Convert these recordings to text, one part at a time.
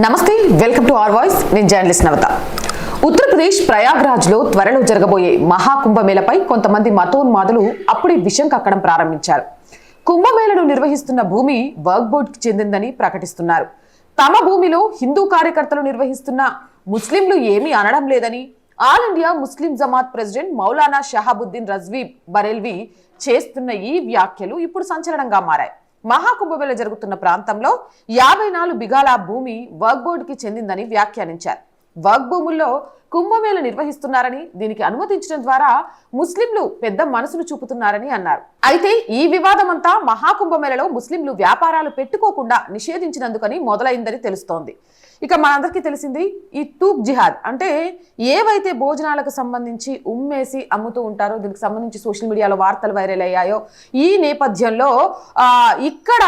నమస్తే welcome to R voice. నేను journalist Navata. Uttar Pradesh ప్రయాగ్రాజ్లో త్వరలో జరగబోయే మహాకుంభమేళపై కొంతమంది మతోన్మాదులు అప్పుడే విషం కక్కడం ప్రారంభించారు. కుంభమేళను నిర్వహిస్తున్న భూమి వర్క్ బోర్డుకి చెందిందని ప్రకటిస్తున్నారు. తమ భూమిలో హిందూ కార్యకర్తలు నిర్వహిస్తున్న ముస్లింలు ఏమీ అనడం లేదని All India Muslim Jamaat president Maulana Shahabuddin Razvi Barelvi చేస్తున్న ఈ వ్యాఖ్యలు ఇప్పుడు సంచలనంగా మారాయి. మహాకుంభమేళ జరుగుతున్న ప్రాంతంలో యాభై నాలుగు బిగాల భూమి వర్క్ బోర్డుకి చెందిందని వ్యాఖ్యానించారు. వర్క్ భూముల్లో కుంభమేళ నిర్వహిస్తున్నారని దీనికి అనుమతించడం ద్వారా ముస్లింలు పెద్ద మనసును చూపుతున్నారని అన్నారు. అయితే ఈ వివాదమంతా మహాకుంభమేళలో ముస్లింలు వ్యాపారాలు పెట్టుకోకుండా నిషేధించినందుకని మొదలైందని తెలుస్తోంది. ఇక మనందరికీ తెలిసింది ఈ తూక్ జిహాద్. అంటే ఏవైతే భోజనాలకు సంబంధించి ఉమ్మేసి అమ్ముతూ ఉంటారో దీనికి సంబంధించి సోషల్ మీడియాలో వార్తలు వైరల్ అయ్యాయో ఈ నేపథ్యంలో ఇక్కడ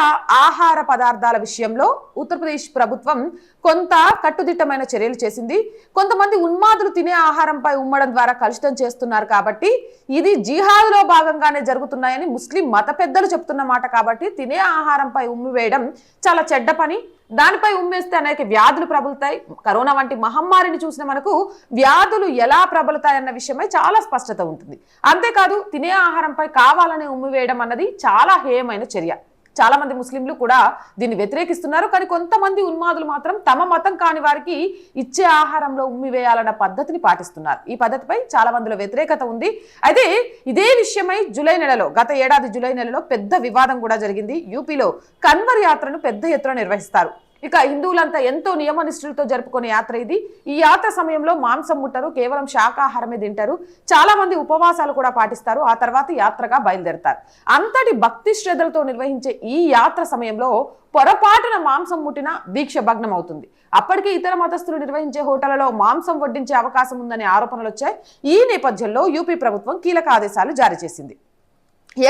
ఆహార పదార్థాల విషయంలో ఉత్తరప్రదేశ్ ప్రభుత్వం కొంత కట్టుదిట్టమైన చర్యలు చేసింది. కొంతమంది ఉన్మాదులు తినే ఆహారంపై ఉమ్మడం ద్వారా కలుషితం చేస్తున్నారు కాబట్టి ఇది జిహాద్లో భాగంగానే జరుగుతున్నాయని ముస్లిం మత పెద్దలు చెప్తున్న మాట కాబట్టి తినే ఆహారంపై ఉమ్మి వేయడం చాలా చెడ్డ పని. దానిపై ఉమ్మేస్తే అనేక వ్యాధులు ప్రబలుతాయి. కరోనా వంటి మహమ్మారిని చూసిన మనకు వ్యాధులు ఎలా ప్రబలుతాయన్న విషయమై చాలా స్పష్టత ఉంటుంది. అంతేకాదు తినే ఆహారంపై కావాలని ఉమ్మి వేయడం అన్నది చాలా హేయమైన చర్య. చాలా మంది ముస్లింలు కూడా దీన్ని వ్యతిరేకిస్తున్నారు. కానీ కొంతమంది ఉన్మాదులు మాత్రం తమ మతం కాని వారికి ఇచ్చే ఆహారంలో ఉమ్మి వేయాలన్న పద్ధతిని పాటిస్తున్నారు. ఈ పద్ధతిపై చాలా మందిలో వ్యతిరేకత ఉంది. అయితే ఇదే విషయమై జూలై నెలలో గత ఏడాది జూలై నెలలో పెద్ద వివాదం కూడా జరిగింది. యూపీలో కన్వర్ యాత్రను పెద్ద ఎత్తున నిర్వహిస్తారు. ఇక హిందువులంతా ఎంతో నియమనిష్ఠులతో జరుపుకునే యాత్ర ఇది. ఈ యాత్ర సమయంలో మాంసం ముట్టరు కేవలం శాకాహారమే తింటారు. చాలా మంది ఉపవాసాలు కూడా పాటిస్తారు ఆ తర్వాత యాత్రగా బయలుదేరతారు. అంతటి భక్తి శ్రద్ధలతో నిర్వహించే ఈ యాత్ర సమయంలో పొరపాటున మాంసం ముట్టిన దీక్ష భగ్నం అవుతుంది అప్పటికే ఇతర మతస్థులు నిర్వహించే హోటళ్ళలో మాంసం వడ్డించే అవకాశం ఉందనే ఆరోపణలు వచ్చాయి. ఈ నేపథ్యంలో యూపీ ప్రభుత్వం కీలక ఆదేశాలు జారీ చేసింది.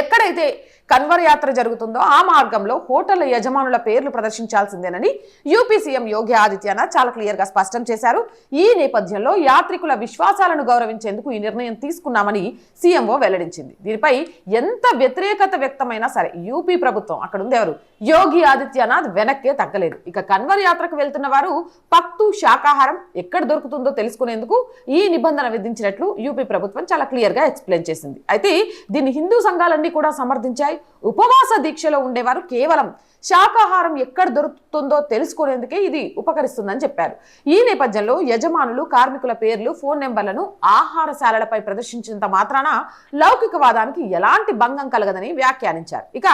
ఎక్కడైతే కన్వర్ యాత్ర జరుగుతుందో ఆ మార్గంలో హోటళ్ళ యజమానుల పేర్లు ప్రదర్శించాల్సిందేనని యూపీ సీఎం యోగి ఆదిత్యనాథ్ చాలా క్లియర్గా స్పష్టం చేశారు. ఈ నేపథ్యంలో యాత్రికుల విశ్వాసాలను గౌరవించేందుకు ఈ నిర్ణయం తీసుకున్నామని సీఎంఓ వెల్లడించింది. దీనిపై ఎంత వ్యతిరేకత వ్యక్తమైనా సరే యూపీ ప్రభుత్వం అక్కడ ఉంది ఎవరు? యోగి ఆదిత్యనాథ్ వెనక్కే తగ్గలేదు. ఇక కన్వర్ యాత్రకు వెళ్తున్న వారు పక్తు శాకాహారం ఎక్కడ దొరుకుతుందో తెలుసుకునేందుకు ఈ నిబంధన విధించినట్లు యూపీ ప్రభుత్వం చాలా క్లియర్గా ఎక్స్ప్లెయిన్ చేసింది. అయితే దీన్ని హిందూ సంఘాలన్నీ కూడా సమర్థించాయి. ఉపవాస దీక్షలో ఉండేవారు కేవలం శాకాహారం ఎక్కడ దొరుకుతుందో తెలుసుకునేందుకే ఇది ఉపకరిస్తుందని చెప్పారు. ఈ నేపథ్యంలో యజమానులు కార్మికుల పేర్లు ఫోన్ నెంబర్లను ఆహారశాలలపై ప్రదర్శించినంత మాత్రాన లౌకికవాదానికి ఎలాంటి భంగం కలగదని వ్యాఖ్యానించారు. ఇక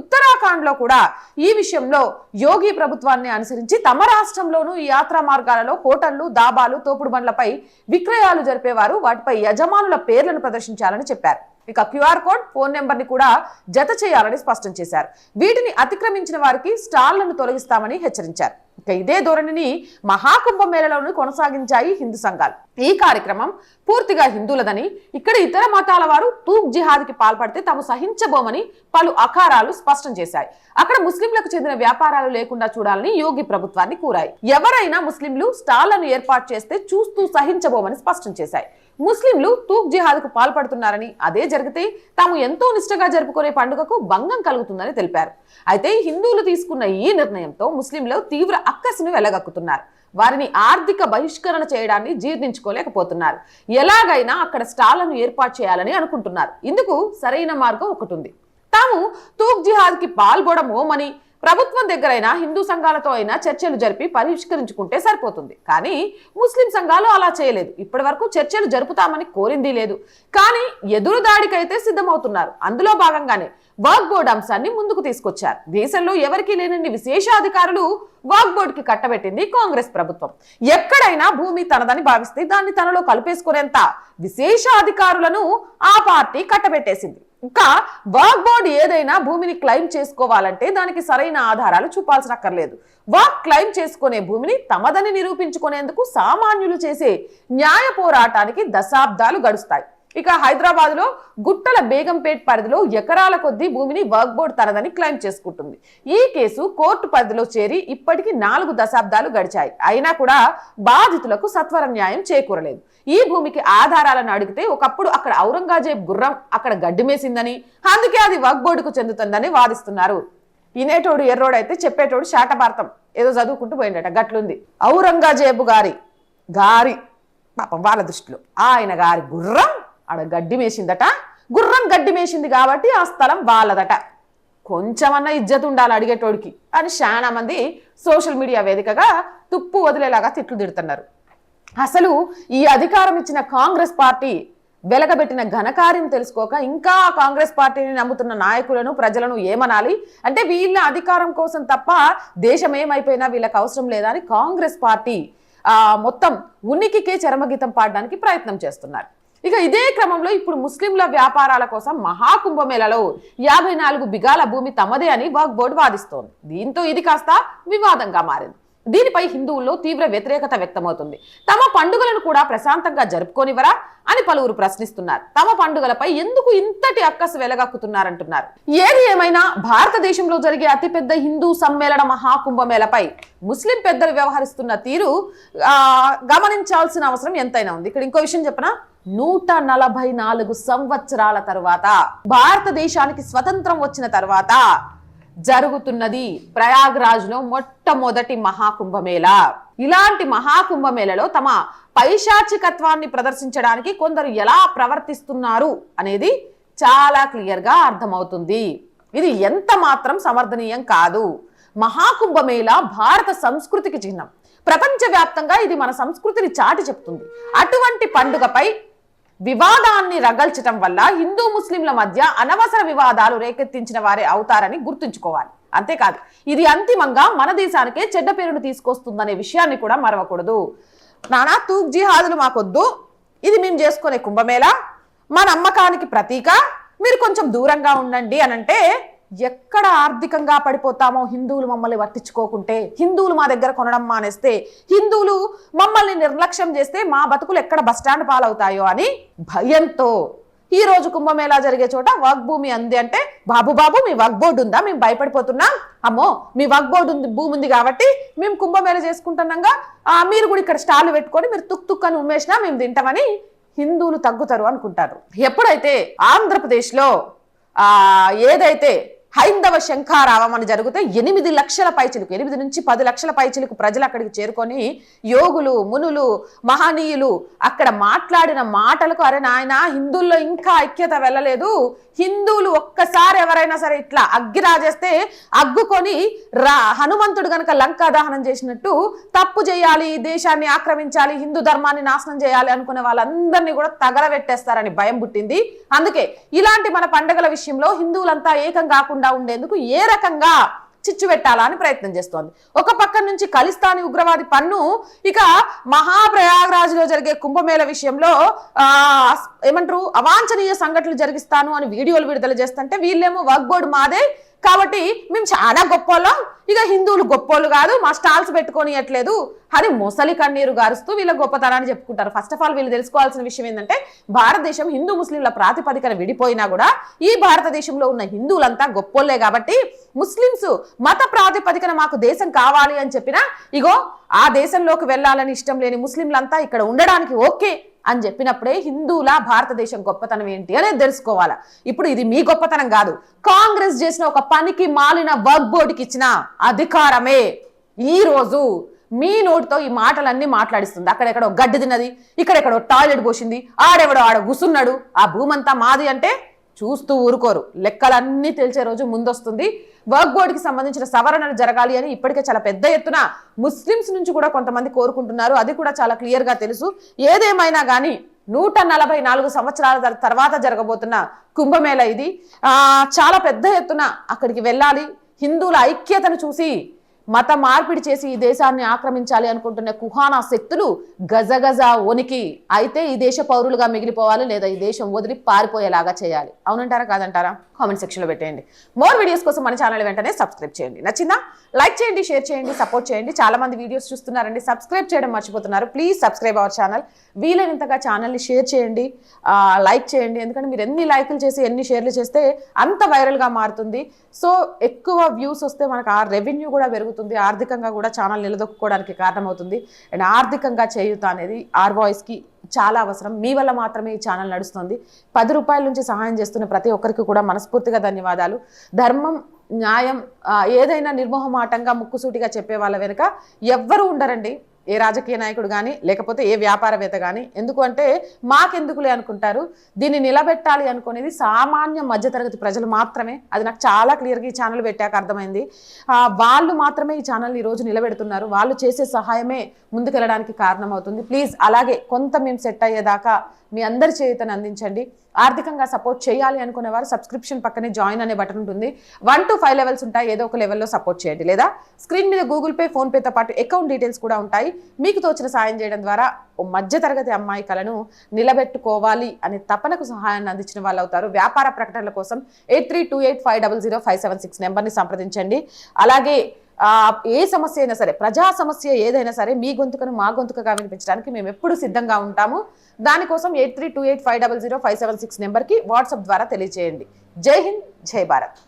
ఉత్తరాఖండ్లో కూడా ఈ విషయంలో యోగి ప్రభుత్వాన్ని అనుసరించి తమ రాష్ట్రంలోనూ ఈ యాత్రా మార్గాలలో హోటళ్ళు దాబాలు తోపుడు బండ్లపై విక్రయాలు జరిపేవారు. వాటిపై యజమానుల పేర్లను ప్రదర్శించాలని చెప్పారు. ఇక క్యూఆర్ కోడ్ ఫోన్ నెంబర్ని కూడా జత చేయాలని స్పష్టం చేశారు. వీటిని అతిక్రమించిన వారికి స్టాళ్ళను తొలగిస్తామని హెచ్చరించారు. ఇక ఇదే ధోరణిని మహాకుంభ మేళలోనూ కొనసాగించాయి హిందూ సంఘాలు. ఈ కార్యక్రమం పూర్తిగా హిందువులదని ఇక్కడ ఇతర మతాల వారు తూక్ జిహాద్కి పాల్పడితే తాము సహించబోమని పలు అఖారాలు స్పష్టం చేశాయి. అక్కడ ముస్లింలకు చెందిన వ్యాపారాలు లేకుండా చూడాలని యోగి ప్రభుత్వాన్ని కోరాయి. ఎవరైనా ముస్లింలు స్టాళ్ళను ఏర్పాటు చేస్తే చూస్తూ సహించబోమని స్పష్టం చేశాయి. ముస్లింలు తూక్ జిహాద్కు పాల్పడుతున్నారని అదే జరిగితే తాము ఎంతో నిష్టగా జరుపుకునే పండుగకు భంగం కలుగుతుందని తెలిపారు. అయితే హిందువులు తీసుకున్న ఈ నిర్ణయంతో ముస్లింలు తీవ్ర అక్కసిని వెలగక్కుతున్నారు. వారిని ఆర్థిక బహిష్కరణ చేయడాన్ని జీర్ణించుకోలేకపోతున్నారు. ఎలాగైనా అక్కడ స్టాళ్ళను ఏర్పాటు చేయాలని అనుకుంటున్నారు. ఇందుకు సరైన మార్గం ఒకటి ఉంది తాము తూక్ జిహాద్కి పాల్గొడమోమని ప్రభుత్వం దగ్గరైనా హిందూ సంఘాలతో అయినా చర్చలు జరిపి పరిష్కరించుకుంటే సరిపోతుంది. కానీ ముస్లిం సంఘాలు అలా చేయలేదు. ఇప్పటి వరకు చర్చలు జరుపుతామని కోరింది లేదు. కానీ ఎదురు దాడికైతే సిద్ధమవుతున్నారు. అందులో భాగంగానే వర్క్ బోర్డు అంశాన్ని ముందుకు తీసుకొచ్చారు. దేశంలో ఎవరికీ లేనన్ని విశేషాధికారులు వర్క్ బోర్డుకి కట్టబెట్టింది కాంగ్రెస్ ప్రభుత్వం. ఎక్కడైనా భూమి తనదని భావిస్తే దాన్ని తనలో కలిపేసుకునేంత విశేషాధికారులను ఆ పార్టీ కట్టబెట్టేసింది. ఇంకా వర్క్ బోర్డు ఏదైనా భూమిని క్లెయిమ్ చేసుకోవాలంటే దానికి సరైన ఆధారాలు చూపాల్సినక్కర్లేదు వాక్ వర్క్ క్లెయిమ్ చేసుకునే భూమిని తమదని నిరూపించుకునేందుకు సామాన్యులు చేసే న్యాయ పోరాటానికి దశాబ్దాలు గడుస్తాయి. ఇక హైదరాబాద్లో గుట్టల బేగంపేట్ పరిధిలో ఎకరాల కొద్దీ భూమిని వర్క్ బోర్డు తనదని క్లెయిమ్ చేసుకుంటుంది. ఈ కేసు కోర్టు పరిధిలో చేరి ఇప్పటికి నాలుగు దశాబ్దాలు గడిచాయి. అయినా కూడా బాధితులకు సత్వర న్యాయం చేకూరలేదు. ఈ భూమికి ఆధారాలను అడిగితే ఒకప్పుడు అక్కడ ఔరంగజేబ్ గుర్రం అక్కడ గడ్డిమేసిందని అందుకే అది వర్క్ బోర్డుకు చెందుతుందని వాదిస్తున్నారు. వినేటోడు ఎర్రోడైతే చెప్పేటోడు శాటభారతం ఏదో చదువుకుంటూ పోయిండట గట్లుంది. ఔరంగజేబు గారి గారి పాపం వాళ్ళ దృష్టిలో ఆయన గారి గుర్రం ఆడ గడ్డి మేసిందట గుర్రం గడ్డి మేసింది కాబట్టి ఆ స్థలం వాళ్ళదట. కొంచెమన్నా ఇజ్జత్ ఉండాలి అడిగేటోడికి. అని చాలా మంది సోషల్ మీడియా వేదికగా తుప్పు వదిలేలాగా తిట్లు తిడుతున్నారు. అసలు ఈ అధికారం ఇచ్చిన కాంగ్రెస్ పార్టీ వెలగబెట్టిన ఘనకార్యం తెలుసుకోక ఇంకా కాంగ్రెస్ పార్టీని నమ్ముతున్న నాయకులను ప్రజలను ఏమనాలి? అంటే వీళ్ళ అధికారం కోసం తప్ప దేశం ఏమైపోయినా వీళ్ళకి అవసరం లేదా అని కాంగ్రెస్ పార్టీ మొత్తం ఉనికికే చరమగీతం పాడడానికి ప్రయత్నం చేస్తున్నారు. ఇక ఇదే క్రమంలో ఇప్పుడు ముస్లింల వ్యాపారాల కోసం మహాకుంభమేళలో యాభై నాలుగు బిగాల భూమి తమదే అని వక్ బోర్డు వాదిస్తోంది. దీంతో ఇది కాస్త వివాదంగా మారింది. దీనిపై హిందువుల్లో తీవ్ర వ్యతిరేకత వ్యక్తమవుతుంది. తమ పండుగలను కూడా ప్రశాంతంగా జరుపుకోనివరా అని పలువురు ప్రశ్నిస్తున్నారు. తమ పండుగలపై ఎందుకు ఇంతటి అక్కసు వెలగక్కుతున్నారంటున్నారు. ఏది ఏమైనా భారతదేశంలో జరిగే అతిపెద్ద హిందూ సమ్మేళన మహాకుంభమేళపై ముస్లిం పెద్దలు వ్యవహరిస్తున్న తీరు ఆ, గమనించాల్సిన అవసరం ఎంతైనా ఉంది. ఇక్కడ ఇంకో విషయం చెప్పనా? నూట నలభై నాలుగు సంవత్సరాల తరువాత భారతదేశానికి స్వతంత్రం వచ్చిన తర్వాత జరుగుతున్నది ప్రయాగ్రాజ్లో మొట్టమొదటి మహాకుంభమేళ. ఇలాంటి మహాకుంభమేళలో తమ పైశాచికత్వాన్ని ప్రదర్శించడానికి కొందరు ఎలా ప్రవర్తిస్తున్నారు అనేది చాలా క్లియర్గా అర్థమవుతుంది. ఇది ఎంత మాత్రం సమర్థనీయం కాదు. మహాకుంభమేళ భారత సంస్కృతికి చిహ్నం. ప్రపంచవ్యాప్తంగా ఇది మన సంస్కృతిని చాటి చెప్తుంది. అటువంటి పండుగపై వివాదాన్ని రగల్చటం వల్ల హిందూ ముస్లింల మధ్య అనవసర వివాదాలు రేకెత్తించిన వారే అవుతారని గుర్తుంచుకోవాలి. అంతేకాదు ఇది అంతిమంగా మన దేశానికే చెడ్డ పేరును తీసుకొస్తుందనే విషయాన్ని కూడా మరవకూడదు. నానా తూక్ జిహాదులు మాకొద్దు. ఇది మేము చేసుకునే కుంభమేళ. మా నమ్మకానికి ప్రతీక. మీరు కొంచెం దూరంగా ఉండండి అనంటే ఎక్కడ ఆర్థికంగా పడిపోతామో హిందువులు మమ్మల్ని వర్తించుకోకుంటే హిందువులు మా దగ్గర కొనడం మానేస్తే హిందువులు మమ్మల్ని నిర్లక్ష్యం చేస్తే మా బతుకులు ఎక్కడ బస్టాండ్ పాలవుతాయో అని భయంతో ఈ రోజు కుంభమేళా జరిగే చోట వర్క్ భూమి అంది అంటే బాబు బాబు మీ వర్క్ బోర్డు ఉందా? మేము భయపడిపోతున్నాం. అమ్మో మీ వర్క్ బోర్డు ఉంది భూమి ఉంది కాబట్టి మేము కుంభమేళ చేసుకుంటున్నాగా. మీరు కూడా ఇక్కడ స్టాల్ పెట్టుకొని మీరు తుక్ తుక్ అని ఉమ్మేసినా మేము తింటామని హిందువులు తగ్గుతారు అనుకుంటారు. ఎప్పుడైతే ఆంధ్రప్రదేశ్లో ఏదైతే హైందవ శంఖారావం జరిగితే ఎనిమిది లక్షల పైచిలకు ఎనిమిది నుంచి పది లక్షల పైచిలకు ప్రజలు అక్కడికి చేరుకొని యోగులు మునులు మహనీయులు అక్కడ మాట్లాడిన మాటలకు అరే నాయన హిందువుల్లో ఇంకా ఐక్యత వెళ్ళలేదు. హిందువులు ఒక్కసారి ఎవరైనా సరే ఇట్లా అగ్గి రాజేస్తే అగ్గుకొని రా హనుమంతుడు గనక లంకా దహనం చేసినట్టు తప్పు చేయాలి ఈ దేశాన్ని ఆక్రమించాలి హిందూ ధర్మాన్ని నాశనం చేయాలి అనుకునే వాళ్ళందరినీ కూడా తగలబెట్టేస్తారని భయం పుట్టింది. అందుకే ఇలాంటి మన పండుగల విషయంలో హిందువులంతా ఏకం కాకుండా ఉండేందుకు ఏ రకంగా చిచ్చు పెట్టాలని ప్రయత్నం చేస్తోంది. ఒక పక్క నుంచి ఖలిస్తానీ ఉగ్రవాది పన్ను ఇక మహాప్రయాగరాజ్లో జరిగే కుంభమేళ విషయంలో ఆ ఏమంటారు అవాంఛనీయ సంఘటనలు జరిగిస్తాను అని వీడియోలు విడుదల చేస్తుంటే వీళ్ళేమో వర్క్ బోర్డు మాదే కాబట్టి మేము చాలా గొప్పోళ్ళం ఇక హిందువులు గొప్పోళ్ళు కాదు మా స్టాల్స్ పెట్టుకోనియట్లేదు. అది మొసలి కన్నీరు గారుస్తూ వీళ్ళ గొప్పతనాన్ని చెప్పుకుంటారు. ఫస్ట్ ఆఫ్ ఆల్ వీళ్ళు తెలుసుకోవాల్సిన విషయం ఏంటంటే భారతదేశం హిందూ ముస్లింల ప్రాతిపదికన విడిపోయినా కూడా ఈ భారతదేశంలో ఉన్న హిందువులంతా గొప్పోళ్ళే కాబట్టి ముస్లింస్ మత ప్రాతిపదికన మాకు దేశం కావాలి అని చెప్పినా ఇగో ఆ దేశంలోకి వెళ్ళాలని ఇష్టం లేని ముస్లింలంతా ఇక్కడ ఉండడానికి ఓకే. అని చెప్పినప్పుడే హిందువుల భారతదేశం గొప్పతనం ఏంటి అనేది తెలుసుకోవాలి. ఇప్పుడు ఇది మీ గొప్పతనం కాదు. కాంగ్రెస్ చేసిన ఒక పనికి మాలిన వర్క్ బోర్డుకి ఇచ్చిన అధికారమే. ఈ రోజు మీ నోటితో ఈ మాటలన్నీ మాట్లాడిస్తుంది. అక్కడెక్కడో గడ్డి తిన్నది ఇక్కడెక్కడో టాయిలెట్ పోసింది ఆడెవడో ఆడ గుసున్నాడు ఆ భూమంతా మాది అంటే చూస్తూ ఊరుకోరు. లెక్కలన్నీ తెలిసే రోజు ముందొస్తుంది. వర్క్ బోర్డుకి సంబంధించిన సవరణలు జరగాలి అని ఇప్పటికే చాలా పెద్ద ఎత్తున ముస్లిమ్స్ నుంచి కూడా కొంతమంది కోరుకుంటున్నారు. అది కూడా చాలా క్లియర్గా తెలుసు. ఏదేమైనా కానీ నూట నలభై నాలుగు సంవత్సరాల తర్వాత జరగబోతున్న కుంభమేళ ఇది. చాలా పెద్ద ఎత్తున అక్కడికి వెళ్ళాలి. హిందువుల ఐక్యతను చూసి మత మార్పిడి చేసి ఈ దేశాన్ని ఆక్రమించాలి అనుకుంటున్న కుహానా శక్తులు గజగజ ఉనికి అయితే ఈ దేశ పౌరులుగా మిగిలిపోవాలి లేదా ఈ దేశం వదిలి పారిపోయేలాగా చేయాలి. అవునంటారా కాదంటారా? కామెంట్ సెక్షన్లో పెట్టేయండి. మోర్ వీడియోస్ కోసం మన ఛానల్ వెంటనే సబ్స్క్రైబ్ చేయండి. నచ్చిందా? లైక్ చేయండి షేర్ చేయండి సపోర్ట్ చేయండి. చాలా మంది వీడియోస్ చూస్తున్నారండి. సబ్స్క్రైబ్ చేయడం మర్చిపోతున్నారు. ప్లీజ్ సబ్స్క్రైబ్ అవర్ ఛానల్ వీలైనంతగా ఛానల్ని షేర్ చేయండి. లైక్ చేయండి. ఎందుకంటే మీరు ఎన్ని లైకులు చేసి ఎన్ని షేర్లు చేస్తే అంత వైరల్గా మారుతుంది. సో ఎక్కువ వ్యూస్ వస్తే మనకు ఆ రెవెన్యూ కూడా పెరుగుతుంది. ఆర్థికంగా కూడా ఛానల్ నిలదొక్కుకోవడానికి కారణమవుతుంది. అండ్ ఆర్థికంగా చేయుత అనేది ఆర్ వాయిస్కి చాలా అవసరం. మీ వల్ల మాత్రమే ఈ ఛానల్ నడుస్తుంది. పది రూపాయల నుంచి సహాయం చేస్తున్న ప్రతి ఒక్కరికి కూడా మనస్ఫూర్తిగా ధన్యవాదాలు. ధర్మం న్యాయం ఏదైనా నిర్మోహమాటంగా ముక్కుసూటిగా చెప్పే వాళ్ళ వెనుక ఎవ్వరూ ఉండరండి. ఏ రాజకీయ నాయకుడు కానీ లేకపోతే ఏ వ్యాపారవేత్త కానీ ఎందుకు అంటే మాకెందుకులే అనుకుంటారు? దీన్ని నిలబెట్టాలి అనుకునేది సామాన్య మధ్యతరగతి ప్రజలు మాత్రమే. అది నాకు చాలా క్లియర్గా ఈ ఛానల్ పెట్టాక అర్థమైంది. వాళ్ళు మాత్రమే ఈ ఛానల్ ఈ రోజు నిలబెడుతున్నారు. వాళ్ళు చేసే సహాయమే ముందుకెళ్ళడానికి కారణమవుతుంది. ప్లీజ్ అలాగే కొంత మేము సెట్ అయ్యేదాకా మీ అందరి చేతను అందించండి. ఆర్థికంగా సపోర్ట్ చేయాలి అనుకునే వారు సబ్స్క్రిప్షన్ పక్కనే జాయిన్ అనే బటన్ ఉంటుంది. వన్ టు ఫైవ్ లెవెల్స్ ఉంటాయి. ఏదో ఒక లెవెల్లో సపోర్ట్ చేయండి లేదా? స్క్రీన్ మీద గూగుల్ పే ఫోన్ పేతో పాటు అకౌంట్ డీటెయిల్స్ కూడా ఉంటాయి. మీకు తోచిన సాయం చేయడం ద్వారా ఓ మధ్యతరగతి అమ్మాయి కళను నిలబెట్టుకోవాలి అనే తపనకు సహాయాన్ని అందించిన వాళ్ళు అవుతారు. వ్యాపార ప్రకటనల కోసం eight three two eight five double zero five seven six నెంబర్ని సంప్రదించండి. అలాగే ఏ సమస్య అయినా సరే ప్రజా సమస్య ఏదైనా సరే మీ గొంతుకను మా గొంతుకగా వినిపించడానికి మేము ఎప్పుడు సిద్ధంగా ఉంటాము. దానికోసం eight three two eight five double zero five seven six నెంబర్కి వాట్సాప్ ద్వారా తెలియజేయండి జై హింద్ జై భారత్.